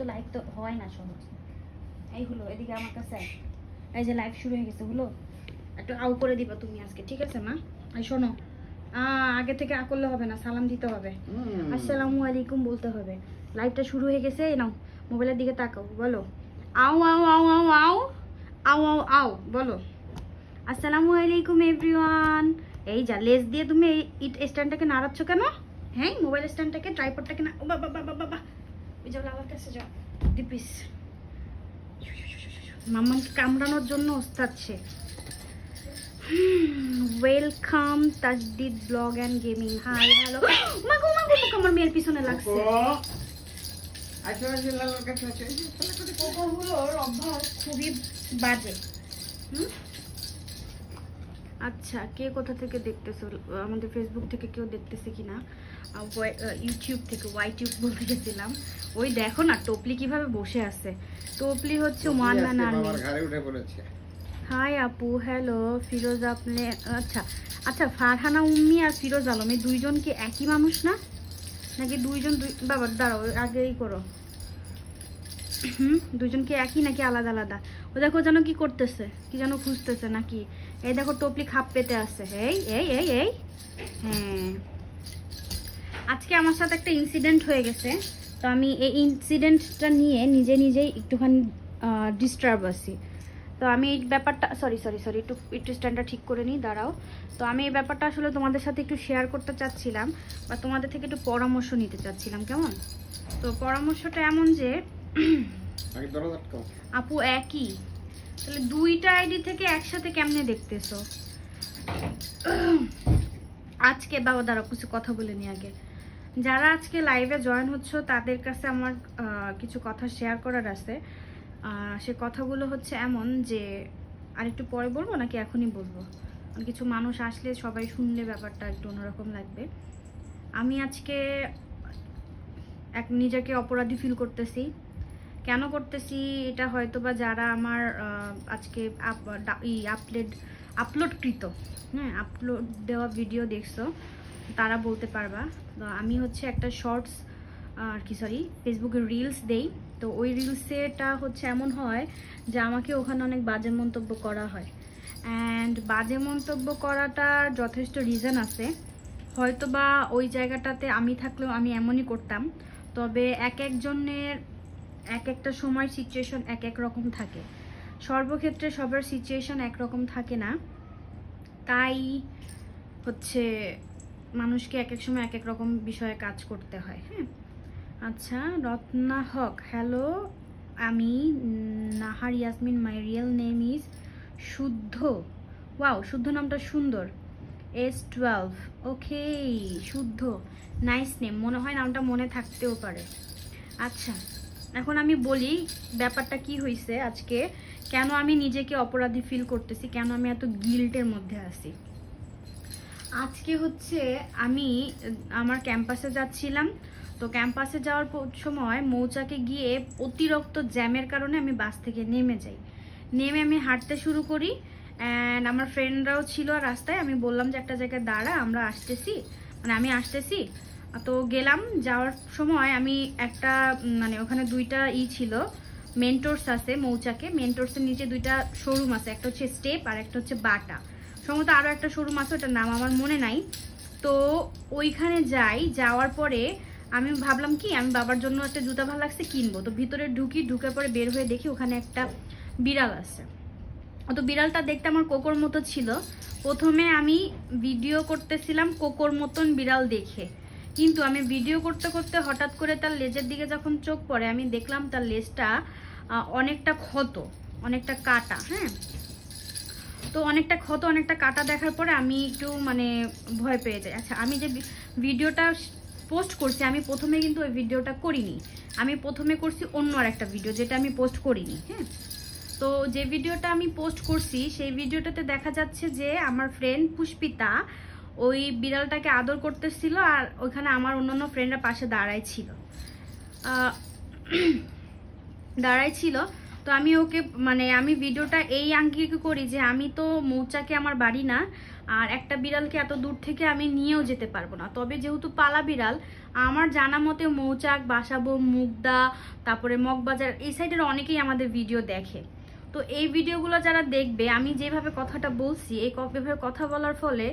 তো লাইভ তো হয় না সহজ। এই হলো এদিকে আমার কাছে এই যে লাইভ শুরু হয়ে গেছে হলো? একটু আউ করে দিবা তুমি আজকে ঠিক আছে মা? এই শোনো আগে থেকে আ করলে হবে না সালাম দিতে হবে। আসসালামু আলাইকুম বলতে হবে। লাইভটা শুরু হয়ে গেছে নাও মোবাইলের দিকে তাকাও বলো। আও আও আও আও আও আও আও আও বলো। আসসালামু আলাইকুম এভরিওয়ান এই যা লেজ দিয়ে তুমি এই ইট স্ট্যান্ডটাকে নাড়াচ্ছ কেন? হ্যাঁ মোবাইল স্ট্যান্ডটাকে ট্রাইপডটাকে না বাবা বাবা বাবা। যাও আমার কাছে যাও। দিপিস মাম্মাকে কামড়ানোর জন্য ওস্তাচ্ছে welcome Tajdid blog and gaming hi hello মাগো মাগো মাগো, আমার মেয়ের পিছনে লাগছে। কুকুরগুলোর অভ্যাস খুবই বাজে? আচ্ছা কে কোথা থেকে দেখতেছো? আমাদের ফেসবুক থেকে কেউ দেখতেছে কিনা? ইউটিউব থেকে ওয়াইটিউব বলতে গেছিলাম ওই দেখো না টপলি কীভাবে বসে আছে। টপলি হচ্ছে ওয়ান ম্যান আর্মি হাই আপু হ্যালো ফিরোজ আপনি আচ্ছা আচ্ছা ফারহানা উম্মি আর ফিরোজ আলম এই দুইজন কি একই মানুষ না? নাকি দুইজন দুই বাবা দাঁড়াও আগেই করো। হুম দুজন কি একই নাকি আলাদা আলাদা? ও দেখো যেন কি করতেছে কি যেন খুঁজতেছে নাকি। এই দেখো টপলি খাপ পেতে আছে। এই এই এই এই। হ্যাঁ। আজকে আমার সাথে একটা ইনসিডেন্ট হয়ে গেছে। তো আমি এই ইনসিডেন্টটা নিয়ে নিজে নিজেই একটুখানি ডিস্টার্ব আছি। তো আমি এই ব্যাপারটা সরি সরি সরি একটু একটু স্ট্যান্ডটা ঠিক করে নিই দাঁড়াও। তো আমি এই ব্যাপারটা আসলে তোমাদের সাথে একটু শেয়ার করতে চাচ্ছিলাম বা তোমাদের থেকে একটু পরামর্শ নিতে চাচ্ছিলাম কেমন? তো পরামর্শটা এমন যে আপু একই। তাহলে দুইটা আইডি থেকে একসাথে কেমনে দেখতেছো? আজকে বাবা দ্বারা কিছু কথা বলে নি আগে। যারা আজকে লাইভে জয়েন হচ্ছে, তাদের কাছে আমার কিছু কথা শেয়ার করার আছে। সে কথাগুলো হচ্ছে এমন যে আর একটু পরে বলব নাকি এখনই বলব? কিছু মানুষ আসলে সবাই শুনলে ব্যাপারটা একটু অন্যরকম লাগবে। আমি আজকে এক নিজেকে অপরাধী ফিল করতেছি। কেন করতেছি? এটা হয়তো বা যারা আমার আজকে আপলোড আপলোডকৃত হ্যাঁ আপলোড দেওয়া ভিডিও দেখছ তারা বলতে পারবা। আমি হচ্ছে একটা শর্টস আর কি সরি ফেসবুকে রিলস দেই। তো ওই রিলসেটা হচ্ছে এমন হয় যে আমাকে ওখানে অনেক বাজে মন্তব্য করা হয়। অ্যান্ড বাজে মন্তব্য করাটার যথেষ্ট রিজন আছে। হয়তো বা ওই জায়গাটাতে আমি থাকলেও আমি এমনই করতাম। তবে এক একজনের এক একটা সময় সিচুয়েশন এক এক রকম থাকে। সর্বক্ষেত্রে সবার সিচুয়েশন একরকম থাকে না। তাই হচ্ছে মানুষকে এক এক সময় এক এক রকম বিষয়ে কাজ করতে হয় হ্যাঁ? আচ্ছা রত্না হক হ্যালো আমি Nahar Yasmin my real name is Shuddho. Wow Shuddho নামটা সুন্দর। এস টুয়েলভ ওকে শুদ্ধ। নাইস নেম মনে হয় নামটা মনে থাকতেও পারে। আচ্ছা এখন আমি বলি ব্যাপারটা কি হয়েছে আজকে। কেন আমি নিজেকে অপরাধী ফিল করতেছি? কেন আমি এত গিল্টের মধ্যে আছি? আজকে হচ্ছে আমি, আমার ক্যাম্পাসে যাচ্ছিলাম। তো ক্যাম্পাসে যাওয়ার সময় মৌচাকে গিয়ে অতিরিক্ত জ্যামের কারণে আমি বাস থেকে নেমে যাই। নেমে আমি হাঁটতে শুরু করি অ্যান্ড আমার ফ্রেন্ডরাও ছিল রাস্তায়। আমি বললাম যে, একটা জায়গায় দাঁড়া, আমরা আসতেছি। মানে আমি আসতেছি। তো গেলাম, যাওয়ার সময় আমি একটা মানে ওখানে দুইটা ই ছিল মেন্টোর্স আছে মৌচাকে। মেন্টোর্সের নিচে দুইটা শোরুম আছে, একটা হচ্ছে স্টেপ আর একটা হচ্ছে বাটা। সম্ভবত আরও একটা শোরুম আছে, ওটার নাম আমার মনে নাই। তো ওইখানে যাই, যাওয়ার পরে আমি ভাবলাম কি, আমি বাবার জন্য একটা জুতা ভালো লাগছে, কিনবো। তো ভিতরে ঢুকি, ঢুকে পরে বের হয়ে দেখি ওখানে একটা বিড়াল আছে। তো বিড়ালটা দেখতে আমার কোকোর মতো ছিল। প্রথমে আমি ভিডিও করতেছিলাম কোকোর মতন বিড়াল দেখে। কিন্তু আমি ভিডিও করতে করতে হঠাৎ করে তার লেজের দিকে যখন চোখ পড়ে, আমি দেখলাম তার লেজটা অনেকটা ক্ষত, অনেকটা কাটা হ্যাঁ? তো অনেকটা ক্ষত, অনেকটা কাটা দেখার পরে আমি একটু মানে ভয় পেয়ে যাই। আচ্ছা আমি যে ভিডিওটা পোস্ট করছি, আমি প্রথমে কিন্তু ওই ভিডিওটা করিনি। আমি প্রথমে করছি অন্য আর একটা ভিডিও, যেটা আমি পোস্ট করিনি হ্যাঁ? তো যে ভিডিওটা আমি পোস্ট করছি, সেই ভিডিওটাতে দেখা যাচ্ছে যে আমার ফ্রেন্ড পুষ্পিতা ওই বিড়ালটাকে আদর করতেছিল আর ওইখানে আমার অন্যান্য ফ্রেন্ডরা পাশে দাঁড়ায় ছিল। দাঁড়াই ছিল। তো আমি ওকে মানে আমি ভিডিওটা এই আঙ্গিকে করি যে আমি তো মৌচাকে আমার বাড়ি না, আর একটা বিড়ালকে এত দূর থেকে আমি নিয়েও যেতে পারব না। তবে যেহেতু পালা বিড়াল, আমার জানা মতে মৌচাক বাসাবো মুগদা, তারপরে মগবাজার এই সাইডের অনেকেই আমাদের ভিডিও দেখে। তো এই ভিডিওগুলো যারা দেখবে, আমি যেভাবে কথাটা বলছি, এই এভাবে কথা বলার ফলে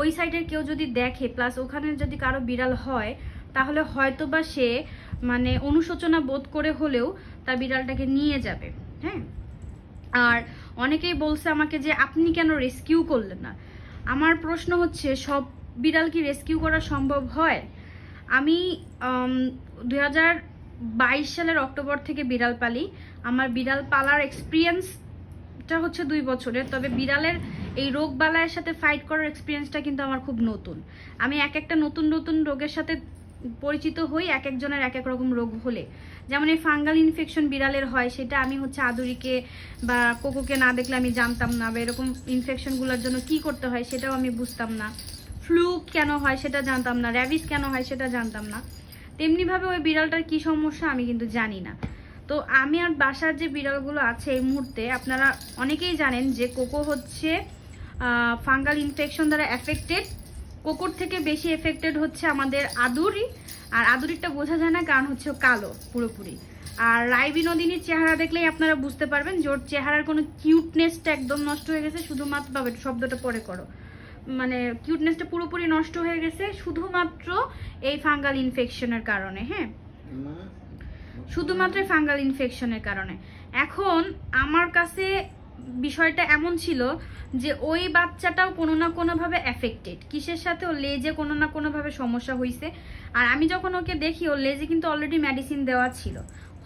ওই সাইডের কেউ যদি দেখে, প্লাস ওখানে যদি কারও বিড়াল হয়, তাহলে হয়তো বা সে মানে অনুশোচনা বোধ করে হলেও তার বিড়ালটাকে নিয়ে যাবে হ্যাঁ? আর অনেকেই বলছে আমাকে যে, আপনি কেন রেস্কিউ করলেন না? আমার প্রশ্ন হচ্ছে, সব বিড়াল কি রেস্কিউ করা সম্ভব হয়? আমি হাজার বাইশ সালের অক্টোবর থেকে বিড়াল পালি। আমার বিড়াল পালার এক্সপিরিয়েন্সটা হচ্ছে দুই বছরের, তবে বিড়ালের এই রোগ বালায়ের সাথে ফাইট করার এক্সপিরিয়েন্সটা কিন্তু আমার খুব নতুন। আমি এক একটা নতুন নতুন রোগের সাথে পরিচিত হই, এক একজনের এক এক রকম রোগ হলে। যেমন এই ফাঙ্গাল ইনফেকশন বিড়ালের হয়, সেটা আমি হচ্ছে আদুরিকে বা কোকোকে না দেখলে আমি জানতাম না, বা এরকম ইনফেকশনগুলোর জন্য কি করতে হয় সেটাও আমি বুঝতাম না। ফ্লু কেন হয় সেটা জানতাম না, র্যাবিস কেন হয় সেটা জানতাম না। তেমনিভাবে ওই বিড়ালটার কি সমস্যা আমি কিন্তু জানি না। তো আমি আর বাসার যে বিড়ালগুলো আছে এই মুহূর্তে, আপনারা অনেকেই জানেন যে কোকো হচ্ছে ফাঙ্গাল ইনফেকশন দ্বারা এফেক্টেড কোকোর থেকে বেশি এফেক্টেড হচ্ছে আমাদের আদুরি। আর আদুরিটা বোঝা যায় না কারণ হচ্ছে কালো পুরোপুরি। আর রায় বিনোদিনীর চেহারা দেখলেই আপনারা বুঝতে পারবেন যে ওর চেহারার কোনো কিউটনেসটা একদম নষ্ট হয়ে গেছে শুধুমাত্র পাবে শব্দটা পরে করো। মানে কিউটনেসটা পুরোপুরি নষ্ট হয়ে গেছে শুধুমাত্র এই ফাঙ্গাল ইনফেকশনের কারণে হ্যাঁ? শুধুমাত্র ফাঙ্গাল ইনফেকশনের কারণে। এখন আমার কাছে বিষয়টা এমন ছিল যে ওই বাচ্চাটাও কোনো না কোনোভাবে অ্যাফেক্টেড কিসের সাথে? ও লেজে কোনো না কোনোভাবে সমস্যা হয়েছে আর আমি যখন ওকে দেখি, ওর লেজে কিন্তু অলরেডি মেডিসিন দেওয়া ছিল।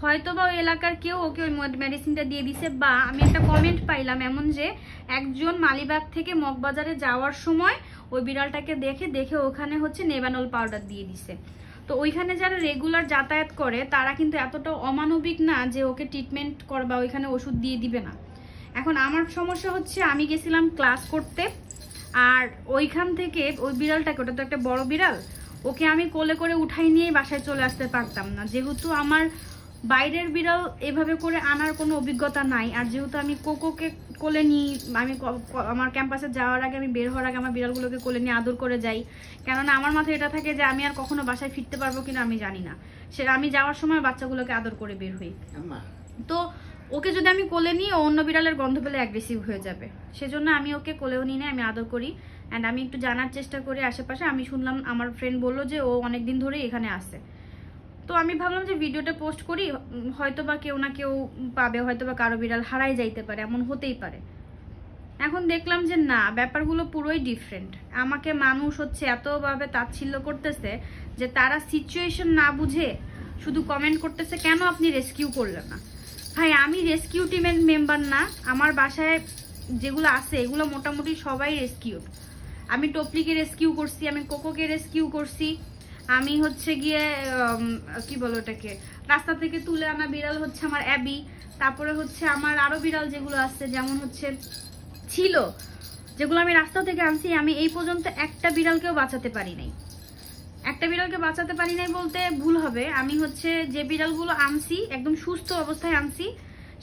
হয়তো বা ওই এলাকার কেউ ওকে ওই মেডিসিনটা দিয়ে দিছে বা আমি একটা কমেন্ট পাইলাম এমন যে, একজন মালিবাগ থেকে মগবাজারে যাওয়ার সময় ওই বিড়ালটাকে দেখে দেখে ওখানে হচ্ছে নেবানল পাউডার দিয়ে দিছে। তো ওইখানে যারা রেগুলার যাতায়াত করে, তারা কিন্তু এতটা অমানবিক না যে ওকে ট্রিটমেন্ট কর বা ওইখানে ওষুধ দিয়ে দিবে না। এখন আমার সমস্যা হচ্ছে আমি গেছিলাম ক্লাস করতে আর ওইখান থেকে ওই বিড়ালটাকে ওটা তো একটা বড় বিড়াল ওকে আমি কোলে করে উঠাই নিয়ে বাসায় চলে আসতে পারতাম না। যেহেতু আমার বাইরের বিড়াল এভাবে করে আনার কোনো অভিজ্ঞতা নাই আর যেহেতু আমি কোকোকে কোলে নিই আমি আমার ক্যাম্পাসে যাওয়ার আগে আমি বের হওয়ার আগে আমার বিড়ালগুলোকে কোলে নিয়ে আদর করে যাই। কেননা আমার মাথায় এটা থাকে যে আমি আর কখনো বাসায় ফিরতে পারব কিনা আমি জানি না। সেটা আমি যাওয়ার সময় বাচ্চাগুলোকে আদর করে বের হই। তো ওকে যদি আমি কোলে নিই অন্য বিড়ালের গন্ধ পেলে অ্যাগ্রেসিভ হয়ে যাবে। সেজন্য আমি ওকে কোলেও নিই না আমি আদর করি। অ্যান্ড আমি একটু জানার চেষ্টা করি আশেপাশে। আমি শুনলাম আমার ফ্রেন্ড বলল যে ও অনেক দিন ধরেই এখানে আসে তো আমি ভাবলাম যে ভিডিওটা পোস্ট করি হয়তো বা কেউ না কেউ পাবে হয়তো বা কারও বিড়াল হারাই যাইতে পারে, এমন হতেই পারে। এখন দেখলাম যে না, ব্যাপারগুলো পুরোই ডিফারেন্ট আমাকে মানুষ হচ্ছে এতভাবে তাচ্ছিল্য করতেছে যে তারা সিচুয়েশন না বুঝে শুধু কমেন্ট করতেছে, কেন আপনি রেস্কিউ করলেন না? ভাই, আমি রেস্কিউ টিমের মেম্বার না। আমার বাসায় যেগুলো আছে, এগুলো মোটামুটি সবাই রেস্কিউড আমি টপলিকে রেস্কিউ করছি, আমি কোকোকে রেস্কিউ করছি। আমি হচ্ছে গিয়ে কি বলো ওটাকে, রাস্তা থেকে তুলে আনা বিড়াল হচ্ছে আমার অ্যাবি তারপরে হচ্ছে আমার আরও বিড়াল যেগুলো আছে, যেমন হচ্ছে ছিল, যেগুলো আমি রাস্তা থেকে আনছি, আমি এই পর্যন্ত একটা বিড়ালকেও বাঁচাতে পারি নাই। একটা বিড়ালকে বাঁচাতে পারি নাই বলতে ভুল হবে। আমি হচ্ছে যে বিড়ালগুলো আনছি, একদম সুস্থ অবস্থায় আনছি,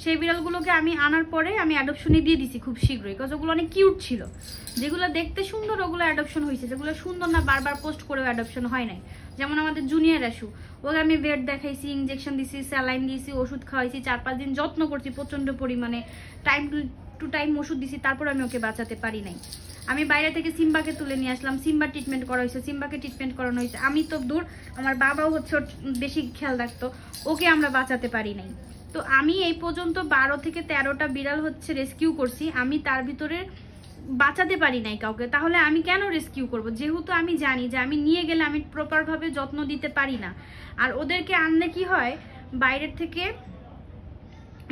সেই বিড়ালগুলোকে আমি আনার পরে আমি অ্যাডপশনে দিয়ে দিছি খুব শীঘ্রই বিকজ ওগুলো অনেক কিউট ছিল। যেগুলো দেখতে সুন্দর, ওগুলো অ্যাডপশন হয়েছে। যেগুলো সুন্দর না, বারবার পোস্ট করেও অ্যাডপশন হয় নাই। যেমন আমাদের জুনিয়র অ্যাশু ওকে আমি বেড দেখাইছি ইঞ্জেকশন দিছি স্যালাইন দিয়েছি ওষুধ খাওয়াইছি, চার পাঁচ দিন যত্ন করছি, প্রচণ্ড পরিমাণে টাইম টু টাইম ওষুধ দিছি, তারপর আমি ওকে বাঁচাতে পারি নাই। আমি বাইরে থেকে সিম্বাকে তুলে নিয়ে আসলাম। সিম্বা ট্রিটমেন্ট করা হয়েছে, সিম্বাকে ট্রিটমেন্ট করানো হয়েছে। আমি তো দূর, আমার বাবাও হচ্ছে বেশি খেয়াল রাখতো। ওকে আমরা বাঁচাতে পারি নাই। তো আমি এই পর্যন্ত বারো থেকে তেরোটা বিড়াল হচ্ছে রেস্কিউ করছি। আমি তার ভিতরে বাঁচাতে পারি নাই কাউকে। তাহলে আমি কেন রেস্কিউ করব? যেহেতু আমি জানি যে আমি নিয়ে গেলে আমি প্রপারভাবে যত্ন দিতে পারি না। আর ওদেরকে আনলে কি হয়? বাইরের থেকে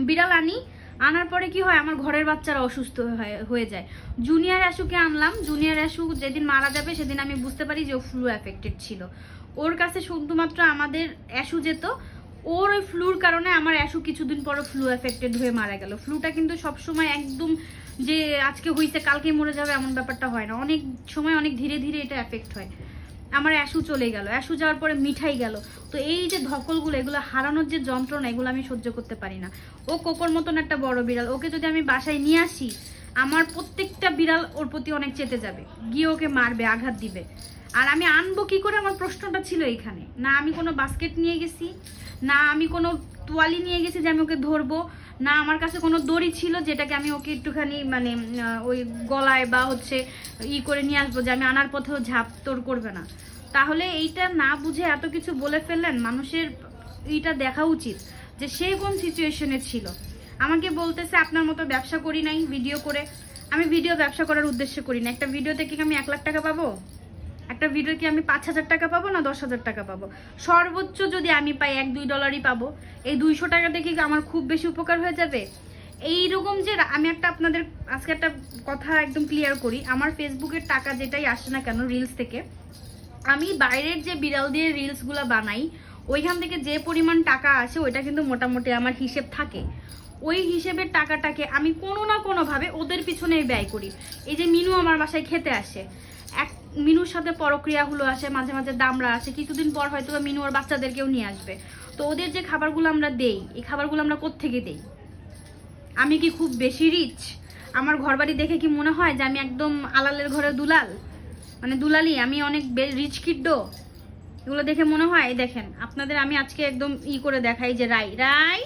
বিড়াল আনি আনার পরে কি হয়, আমার ঘরের বাচ্চারা অসুস্থ হয়ে- যায়। জুনিয়র অ্যাশুকে আনলাম। জুনিয়র অ্যাশু যেদিন মারা যাবে, সেদিন আমি বুঝতে পারি যে ও ফ্লু অ্যাফেক্টেড ছিল। ওর কাছে শুধুমাত্র আমাদের অ্যাশু যেত। ওর ওই ফ্লুর কারণে আমার অ্যাশু কিছুদিন পরে ফ্লু অ্যাফেক্টেড হয়ে মারা গেল। ফ্লুটা কিন্তু সবসময় একদম যে আজকে হইছে কালকে মরে যাবে এমন ব্যাপারটা হয় না। অনেক সময় অনেক ধীরে ধীরে এটা এফেক্ট হয়। আমার অ্যাশু চলে গেল। অ্যাশু যাওয়ার পরে মিঠাই গেল। তো এই যে ধকলগুলো, এগুলো হারানোর যে যন্ত্রণা, এগুলো আমি সহ্য করতে পারি না। ও কোকোর মতন একটা বড় বিড়াল। ওকে যদি আমি বাসায় নিয়ে আসি, আমার প্রত্যেকটা বিড়াল ওর প্রতি অনেক চেতে যাবে। গিয়ে ওকে মারবে, আঘাত দিবে। আর আমি আনব কি করে? আমার প্রশ্নটা ছিল এখানে না আমি কোনো বাস্কেট নিয়ে গেছি, না আমি কোনো তোয়ালি নিয়ে গেছি যে আমি ওকে ধরবো, না আমার কাছে কোনো দড়ি ছিল যেটাকে আমি ওকে একটুখানি মানে ওই গলায় বা হচ্ছে ই করে নিয়ে আসব যে আমি আনার পথেও ঝাপ তোর করবে না। তাহলে এইটা না বুঝে এত কিছু বলে ফেললেন, মানুষের এইটা দেখা উচিত যে সে কোন সিচুয়েশনে ছিল। আমাকে বলতেছে, আপনার মতো ব্যবসা করি নাই ভিডিও করে। আমি ভিডিও ব্যবসা করার উদ্দেশ্যে করি না। একটা ভিডিওতে কি আমি এক লাখ টাকা পাবো? একটা ভিডিও কি আমি পাঁচ হাজার টাকা পাবো না দশ হাজার টাকা পাবো? সর্বোচ্চ যদি আমি পাই এক, দুই ডলারই পাবো, এই দুইশো টাকা দেখে কি আমার খুব বেশি উপকার হয়ে যাবে? এইরকম যে আমি একটা আপনাদের আজকে একটা কথা একদম ক্লিয়ার করি। আমার ফেসবুকের টাকা যেটাই আসে না কেন রিলস থেকে আমি বাইরের যে বিড়াল দিয়ে রিলসগুলো বানাই, ওইখান থেকে যে পরিমাণ টাকা আসে ওইটা কিন্তু মোটামুটি আমার হিসেব থাকে। ওই হিসেবের টাকাটাকে আমি কোনো না কোনোভাবে ওদের পিছনে ব্যয় করি। এই যে মিনু আমার বাসায় খেতে আসে। এক, মিনুর সাথে পরক্রিয়াগুলো আসে, মাঝে মাঝে দামরা আসে। কিছুদিন পর হয়তো মিনু ওর বাচ্চাদেরকেও নিয়ে আসবে। তো ওদের যে খাবারগুলো আমরা দেই, এই খাবারগুলো আমরা কোত্থেকে দেই? আমি কি খুব বেশি রিচ আমার ঘরবাড়ি দেখে কি মনে হয় যে আমি একদম আলালের ঘরে দুলাল? মানে দুলালি, আমি অনেক রিচ কিড্ডো এগুলো দেখে মনে হয় দেখেন, আপনাদের আমি আজকে একদম ই করে দেখাই যে রাই রাই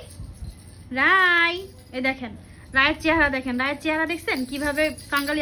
রাই এ দেখেন, রায়ের চেহারা দেখেন, রায়ের চেহারা দেখছেন? কীভাবে কাঙ্গালি